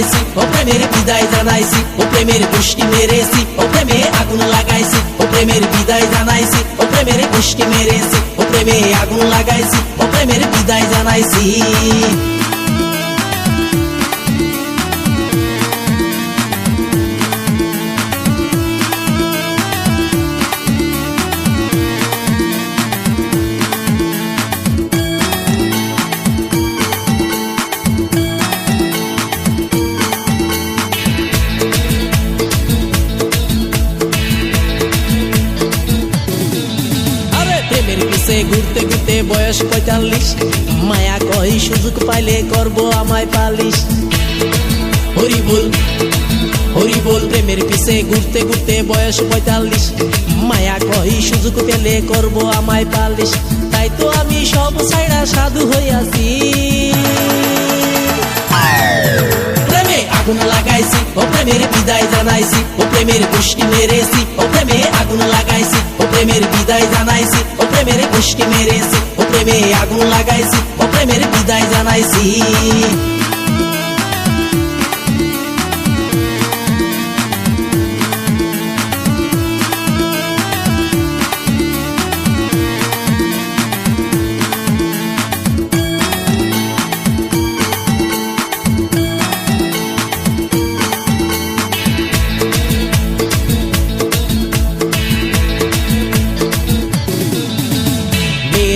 লাগাইছি ও প্রেমের বিদায় জানাইছি, ও প্রেমের পুষ্টি মেরেছি, ও প্রেমে আগুন লাগাইছি, ও প্রেমের বিদায় জানাইছি, ও প্রেমের পুষ্টি মেরেছি, ও প্রেমে আগুন লাগাইছি, ও প্রেমের বিদায় জানাইছি। প্রেমের ঘুরতে ঘুরতে বয়স পঁয়তাল্লিশ। মায়া কই সুযোগ পাইলে করব আমায় পালিশ। হরি বল হরি বল, প্রেমের পিছে ঘুরতে ঘুরতে বয়স পঁয়তাল্লিশ। মায়া কই সুযোগ পেলে করব আমায় পালিশ। তাই তো আমি সব ছাইড়া সাধু হইয়াছি প্রেমে আগুন লাগাইছি, ও প্রেমের বিদায় জানাইছি, ও প্রেমের পুষ্টি মেরেছি, ও প্রেমে আগুন লাগাইছি প্রেমের বিদায় জানাইছি, ও প্রেমের পুষ্টি মেরেছি, ও প্রেমে আগুন লাগাইছি, ও প্রেমের বিদায় জানাইছি।